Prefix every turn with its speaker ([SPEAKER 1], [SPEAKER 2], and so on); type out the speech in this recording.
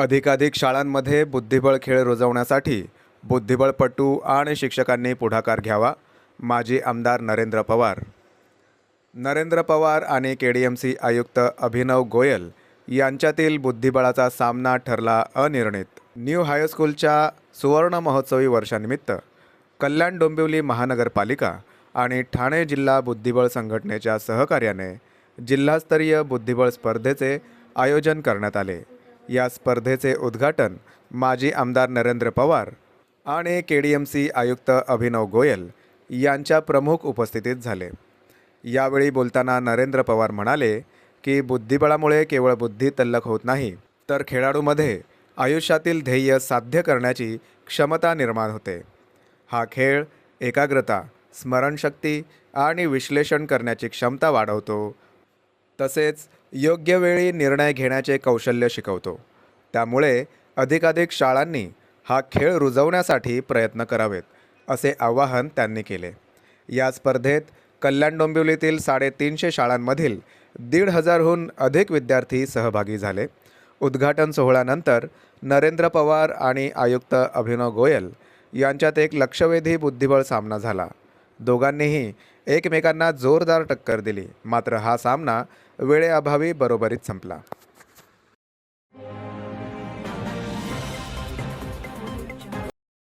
[SPEAKER 1] अधिकाधिक शाळांमध्ये बुद्धिबळ खेळ रुजवण्यासाठी बुद्धिबळपटू आणि शिक्षकांनी पुढाकार घ्यावा. माजी आमदार नरेंद्र पवार. नरेंद्र पवार आणि के डी एम सी आयुक्त अभिनव गोयल यांच्यातील बुद्धिबळाचा सामना ठरला अनिर्णित. न्यू हायस्कूलच्या सुवर्ण महोत्सवी वर्षानिमित्त कल्याण डोंबिवली महानगरपालिका आणि ठाणे जिल्हा बुद्धिबळ संघटनेच्या सहकार्याने जिल्हास्तरीय बुद्धिबळ स्पर्धेचे आयोजन करण्यात आले. या स्पर्धेचे उद्घाटन माजी आमदार नरेंद्र पवार आणि के डी एम सी आयुक्त अभिनव गोयल यांच्या प्रमुख उपस्थितीत झाले. यावेळी बोलताना नरेंद्र पवार म्हणाले की बुद्धिबळामुळे केवळ बुद्धी तल्लख होत नाही तर खेळाडूमध्ये आयुष्यातील ध्येय साध्य करण्याची क्षमता निर्माण होते. हा खेळ एकाग्रता स्मरणशक्ती आणि विश्लेषण करण्याची क्षमता वाढवतो. तसेच योग्य वेळी निर्णय घेण्याचे कौशल्य शिकवतो. त्यामुळे अधिकाधिक शाळांनी हा खेळ रुजवण्यासाठी प्रयत्न करावेत असे आवाहन त्यांनी केले. या स्पर्धेत कल्याण डोंबिवलीतील साडेतीनशे शाळांमधील दीड हजारहून अधिक विद्यार्थी सहभागी झाले. उद्घाटन सोहळ्यानंतर नरेंद्र पवार आणि आयुक्त अभिनव गोयल यांच्यात एक लक्षवेधी बुद्धिबळ सामना झाला. दोघांनीही एकमेकांना जोरदार टक्कर दिली. मात्र हा सामना वेळेअभावी बरोबरीत संपला.